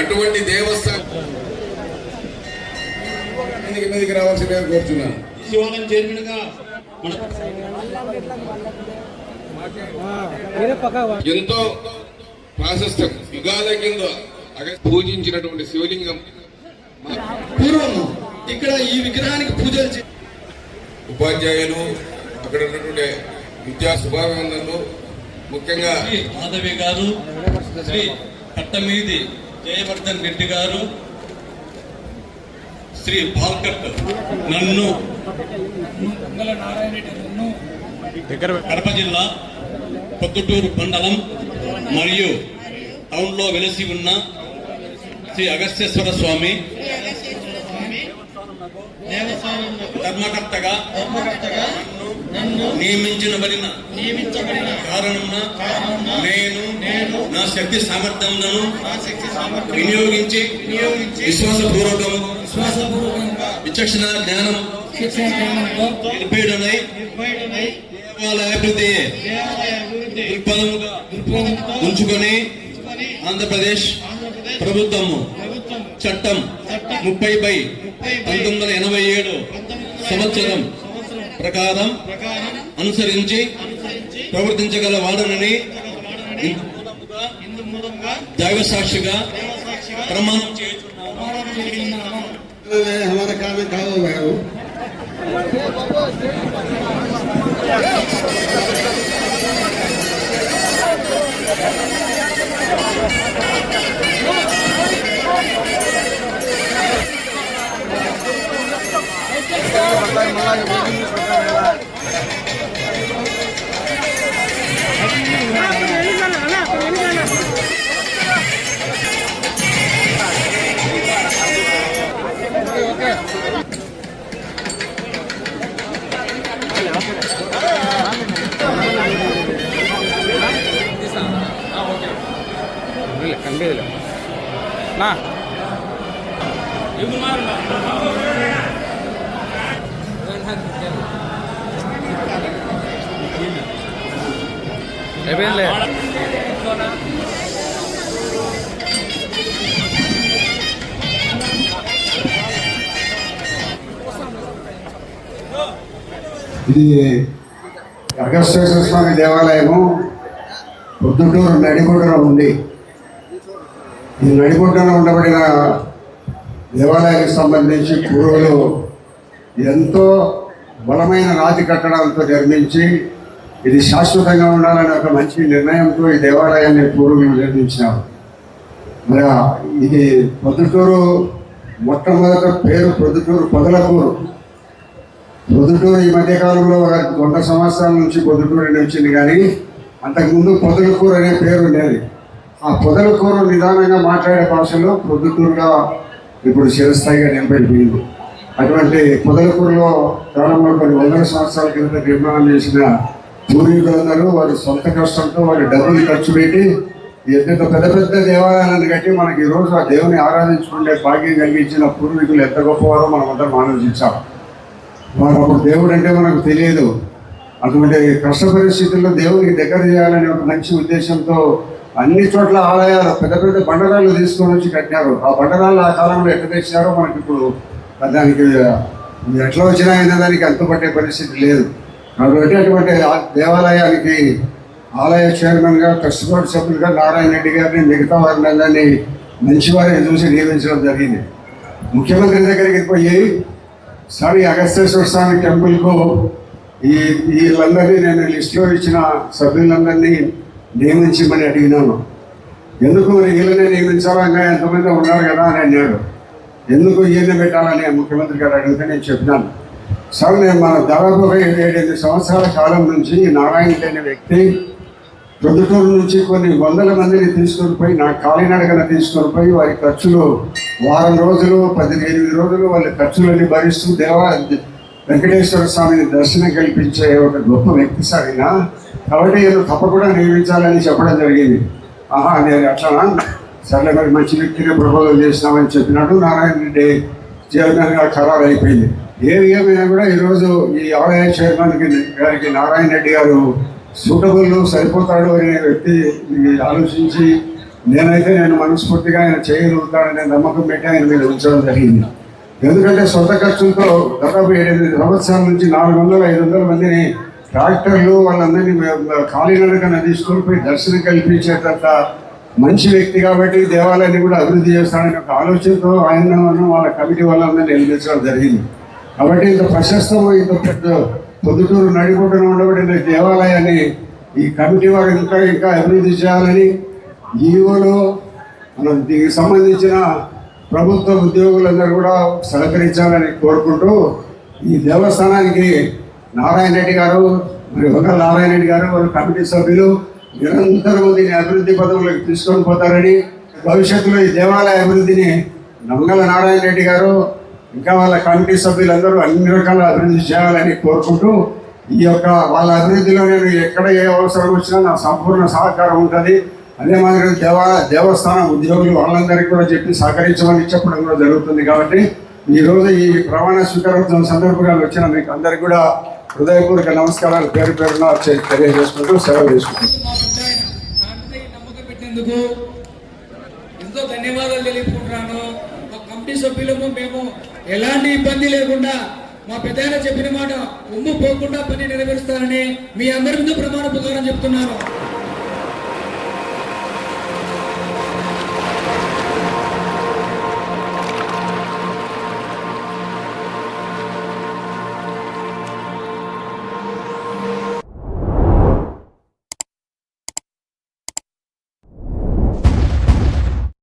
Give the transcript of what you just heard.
అటువంటి దేవస్థానం. రావాల్సిన రావాల్సిందిగా కోరుతున్నాను ఎంతో ప్రాశస్త్యం. యుగాల కింద పూజించినటువంటి శివలింగం పూర్వం ఇక్కడ ఈ విగ్రహానికి పూజలు ఉపాధ్యాయులు అక్కడ ఉన్నటువంటి విద్యా శుభాభివందనలు ముఖ్యంగా మాధవి గారు శ్రీ కట్టమీది జయవర్ధన్ రెడ్డి గారు శ్రీ పాల్కట్ నన్ను కడప జిల్లా పొద్దుటూరు మండలం మరియు టౌన్లో వెలసి ఉన్న శ్రీ అగస్త్యేశ్వర స్వామి ధర్మకర్తగా నన్ను నియమించబడిన నియమించబడిన కారణమున నేను నా శక్తి సామర్థ్యములను వినియోగించి విశ్వాసపూర్వకంగా విచక్షణ జ్ఞానం నిర్భయుడనై దేవాలయ అభివృద్ధి ఉంచుకొని ఆంధ్రప్రదేశ్ ప్రభుత్వము ప్రభుత్వం చట్టం ముప్పై బై పంతొమ్మిది వందల ఎనభై ఏడు సంవత్సరం ప్రకారం ప్రకారం అనుసరించి ప్రవర్తించగల వాడనని దైవ సాక్షిగా ప్రమాణం చేస్తున్నాను கண்டிதில்லை அண்ணா అయిపోయిందిలే. ఇది అగస్టేశ్వర స్వామి దేవాలయము పొద్దుటూరు నడిగొడ్డున ఉంది. ఈ నడిబొడ్డున ఉండబడిన దేవాలయానికి సంబంధించి పూర్వులు ఎంతో బలమైన రాతి కట్టడాలతో నిర్మించి ఇది శాశ్వతంగా ఉండాలనే ఒక మంచి నిర్ణయంతో ఈ దేవాలయాన్ని పూర్వులు నిర్మించినారు. మరి ఇది పొద్దుటూరు మొట్టమొదట పేరు పొద్దుటూరు పొదలకూరు. పొద్దుటూరు ఈ మధ్యకాలంలో ఒక వంద సంవత్సరాల నుంచి పొద్దుటూరు అని వచ్చింది కానీ అంతకుముందు పొదలకూరు అనే పేరు ఉండేది. ఆ పొదలకూరు నిదానంగా మాట్లాడే భాషలో పొద్దుటూరుగా ఇప్పుడు చిరస్థాయిగా నింపైపోయింది అటువంటి పొదలకూరులో ప్రారంభంలో కొన్ని వందల సంవత్సరాల కింద నిర్మాణం చేసిన పూర్వీకులందరూ వారి సొంత కష్టంతో వారి డబ్బులు ఖర్చు పెట్టి ఎంత పెద్ద పెద్ద దేవాలయాలను కట్టి మనకి ఈరోజు ఆ దేవుని ఆరాధించుకునే భాగ్యం కలిగించిన పూర్వీకులు ఎంత గొప్పవారో మనం అందరం ఆలోచించాం. వారు అప్పుడు దేవుడు అంటే మనకు తెలియదు. అటువంటి కష్ట పరిస్థితుల్లో దేవునికి దగ్గర చేయాలనే ఒక మంచి ఉద్దేశంతో అన్ని చోట్ల ఆలయాలు పెద్ద పెద్ద బండరాళ్ళు తీసుకొని వచ్చి కట్టినారు. ఆ బండరాళ్ళు ఆ కాలంలో ఎక్కడ తెచ్చినారో మనకి ఇప్పుడు దానికి ఎట్లా వచ్చినా అయినా దానికి అంతుపట్టే పరిస్థితి లేదు. కాబట్టి అటువంటి దేవాలయానికి ఆలయ చైర్మన్గా ట్రస్ట్ బోర్డు సభ్యులుగా నారాయణ రెడ్డి గారిని మిగతా వారిని అందరినీ మంచివారిని చూసి నియమించడం జరిగింది. ముఖ్యమంత్రి దగ్గరికి పోయి స్వామి అగస్తేశ్వర స్వామి టెంపుల్కు ఈ వీళ్ళందరినీ నేను లిస్టులో ఇచ్చిన సభ్యులందరినీ నియమించమని అడిగినాను. ఎందుకు మరి వీళ్ళనే నియమించాలా? ఇంకా ఎంతమంది ఉన్నారు కదా? అని అన్నాడు. ఎందుకు ఈయన పెట్టాలని? ముఖ్యమంత్రి గారు అడిగితే నేను చెప్పినాను. సార్ నేను మన దాదాపు ఒక ఏడు సంవత్సరాల కాలం నుంచి నారాయణ అనే వ్యక్తి ప్రొద్దుటూరు నుంచి కొన్ని వందల మందిని తీసుకొని పోయి నా కాలినడకన తీసుకొని పోయి వారి ఖర్చులు వారం రోజులు పదిహేను రోజులు వాళ్ళ ఖర్చులన్నీ భరిస్తూ దేవా వెంకటేశ్వర స్వామిని దర్శనం కల్పించే ఒక గొప్ప వ్యక్తి సార్ కాబట్టి తప్ప తప్పకుండా నియమించాలని చెప్పడం జరిగింది. ఆహా నేను అట్లా సరే మరి మంచి వ్యక్తిని ప్రపోజల్ చేసినామని చెప్పినట్టు నారాయణ రెడ్డి చైర్మన్గా ఖరారు అయిపోయింది. ఏది ఏమైనా కూడా ఈరోజు ఈ ఆలయ చైర్మన్ గారికి నారాయణ రెడ్డి గారు సూటబుల్ సరిపోతాడు అనే వ్యక్తి ఆలోచించి నేనైతే నేను మనస్ఫూర్తిగా ఆయన చేయగలుగుతాడనే నమ్మకం పెట్టి ఆయన మీద ఉంచడం జరిగింది. ఎందుకంటే సొంత ఖర్చులతో దాదాపు ఏడెనిమిది సంవత్సరాల నుంచి నాలుగు వందల ఐదు వందల మందిని ట్రాక్టర్లు వాళ్ళందరినీ మేము కాలినడకన తీసుకొని పోయి దర్శనం కల్పించేటంత మంచి వ్యక్తి కాబట్టి దేవాలయాన్ని కూడా అభివృద్ధి చేస్తాడని ఒక ఆలోచనతో ఆయన వాళ్ళ కమిటీ వాళ్ళందరినీ నిర్మించడం జరిగింది. కాబట్టి ఇంత ప్రశస్తం ఇంత పెద్ద పొద్దుటూరు నడిపోటున ఉండబడిన దేవాలయాన్ని ఈ కమిటీ వారు ఇంకా ఇంకా అభివృద్ధి చేయాలని ఈవోలో మనం దీనికి సంబంధించిన ప్రభుత్వ ఉద్యోగులందరూ కూడా సహకరించాలని కోరుకుంటూ ఈ దేవస్థానానికి నారాయణ రెడ్డి గారు మరి ఒక నారాయణ రెడ్డి గారు వాళ్ళ కమిటీ సభ్యులు నిరంతరం దీన్ని అభివృద్ధి పదవులకు తీసుకొని పోతారని భవిష్యత్తులో ఈ దేవాలయ అభివృద్ధిని నంగల నారాయణ రెడ్డి గారు ఇంకా వాళ్ళ కమిటీ సభ్యులందరూ అన్ని రకాల అభివృద్ధి చేయాలని కోరుకుంటూ ఈ యొక్క వాళ్ళ అభివృద్ధిలో నేను ఎక్కడ ఏ అవసరం వచ్చినా నా సంపూర్ణ సహకారం ఉంటుంది. అదే మాదిరి దేవా దేవస్థానం ఉద్యోగులు వాళ్ళందరికీ కూడా చెప్పి సహకరించమని చెప్పడం కూడా జరుగుతుంది కాబట్టి ఈరోజు ఈ ప్రమాణ స్వీకారోత్సవం సందర్భంగా వచ్చిన మీకు అందరికీ కూడా హృదయపూర్వక నమస్కారాలు. పేరు పేరున తెలియజేసుకుంటూ సెలవు తీసుకుంటున్నాను ఎంతో ధన్యవాదాలు తెలియకుంటున్నాను మా కమిటీ సభ్యులము మేము ఎలాంటి ఇబ్బంది లేకుండా మా పెద్ద చెప్పిన మాట ఉమ్ము పోకుండా పని నెరవేరుస్తారని మీ అందరి ముందు ప్రమాణ ప్రకారం చెప్తున్నాను.